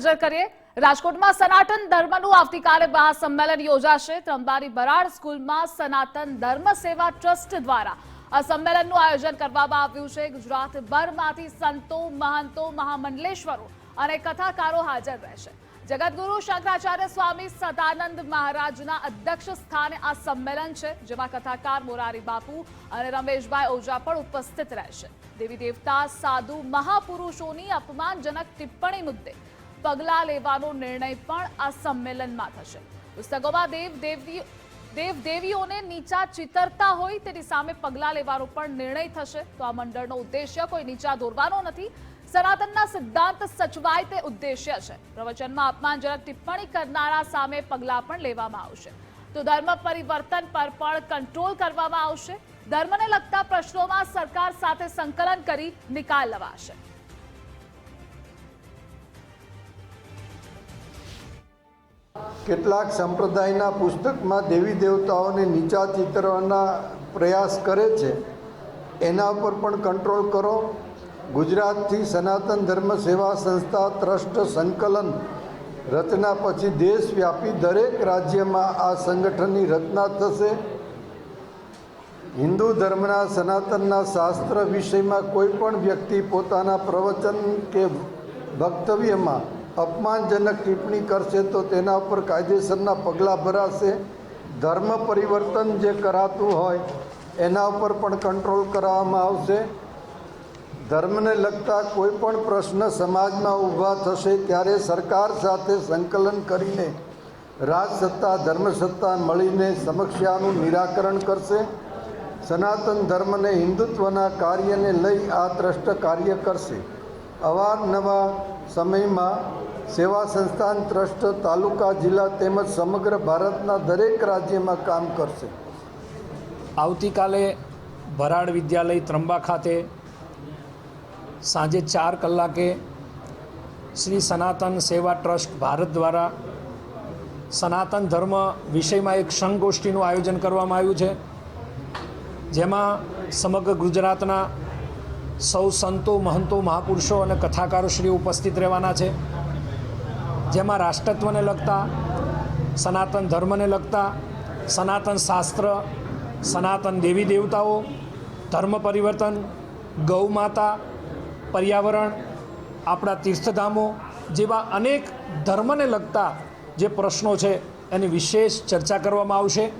નજર કરીએ, રાજકોટમાં સનાતન ધર્મનું આવતીકાલે મહાસંમેલન યોજાશે. ત્રંબારી બરાડ સ્કૂલમાં સનાતન ધર્મ સેવા ટ્રસ્ટ દ્વારા આ સંમેલનનું આયોજન કરવામાં આવ્યું છે. ગુજરાતભરમાંથી સંતો, મહંતો, મહામંડલેશ્વરો અને કથાકારો હાજર રહેશે. જગતગુરુ શંકરાચાર્ય સ્વામી સદાનંદ મહારાજના અધ્યક્ષ સ્થાને આ સંમેલન છે, જેમાં કથાકાર મોરારી બાપુ અને રમેશભાઈ ઓઝા પણ ઉપસ્થિત રહેશે. દેવી દેવતા, સાધુ, મહાપુરુષોની અપમાનજનક ટિપ્પણી મુદ્દે પગલાં લેવાનો નિર્ણય પણ આ સંમેલનમાં થશે. પુસ્તકોમાં દેવ દેવદેવીઓને દેવ નીચા ચિતરતા હોય તેની સામે પગલાં લેવાનો પણ નિર્ણય થશે. તો આ મંડળનો ઉદ્દેશ્ય કોઈ નીચા દોરવાનો નથી. સનાતનના સિદ્ધાંત સચવાય તે ઉદ્દેશ્ય છે. પ્રવચનમાં અપમાનજનક ટિપ્પણી કરનારા સામે પગલાં પણ લેવામાં આવશે. તો ધર્મ પરિવર્તન પર પણ કંટ્રોલ કરવામાં આવશે. ધર્મને લગતા પ્રશ્નોમાં સરકાર સાથે સંકલન કરી નિકાલ લવાશે. કેટલાક સંપ્રદાયના પુસ્તકમાં દેવી દેવતાઓને નીચા ચિતરવાના પ્રયાસ કરે છે. એના ઉપર પણ કંટ્રોલ કરો. ગુજરાતથી સનાતન ધર્મ સેવા સંસ્થા ટ્રસ્ટ સંકલન રચના પછી દેશવ્યાપી દરેક રાજ્યમાં આ સંગઠનની રચના થશે. હિન્દુ ધર્મના સનાતનના શાસ્ત્ર વિષયમાં કોઈ પણ વ્યક્તિ પોતાના પ્રવચન કે વક્તવ્યમાં અપમાનજનક ટિપ્પણી કરશે તો તેના ઉપર કાયદેસરના પગલાં ભરાશે. ધર્મ પરિવર્તન જે કરાતું હોય, એના ઉપર પણ કંટ્રોલ કરવામાં આવશે. ધર્મને લગતા કોઈ પણ પ્રશ્ન સમાજમાં ઊભા થશે ત્યારે સરકાર સાથે સંકલન કરીને રાજસત્તા, ધર્મસત્તા મળીને સમસ્યાનું નિરાકરણ કરશે. સનાતન ધર્મને હિન્દુત્વના કાર્યને લઈ આ ત્રષ્ટ કાર્ય કરશે. અવારનવાર સમયમાં સેવા સંસ્થાન, ટ્રસ્ટ, તાલુકા, જિલ્લા તેમજ સમગ્ર ભારતના દરેક રાજ્યમાં કામ કરશે. આવતીકાલે ભરાડ વિદ્યાલય ત્રંબા ખાતે સાંજે ચાર કલાકે શ્રી સનાતન સેવા ટ્રસ્ટ ભારત દ્વારા સનાતન ધર્મ વિષયમાં એક સંગોષ્ઠીનું આયોજન કરવામાં આવ્યું છે. જેમાં સમગ્ર ગુજરાતના સૌ સંતો, મહંતો, મહાપુરુષો અને કથાકારોશ્રીઓ ઉપસ્થિત રહેવાના છે. જેમાં રાષ્ટ્રત્વને લગતા, સનાતન ધર્મને લગતા, સનાતન શાસ્ત્ર, સનાતન દેવી દેવતાઓ, ધર્મ પરિવર્તન, ગૌ માતા, પર્યાવરણ, આપણા તીર્થધામો જેવા અનેક ધર્મને લગતા જે પ્રશ્નો છે એની વિશેષ ચર્ચા કરવામાં આવશે.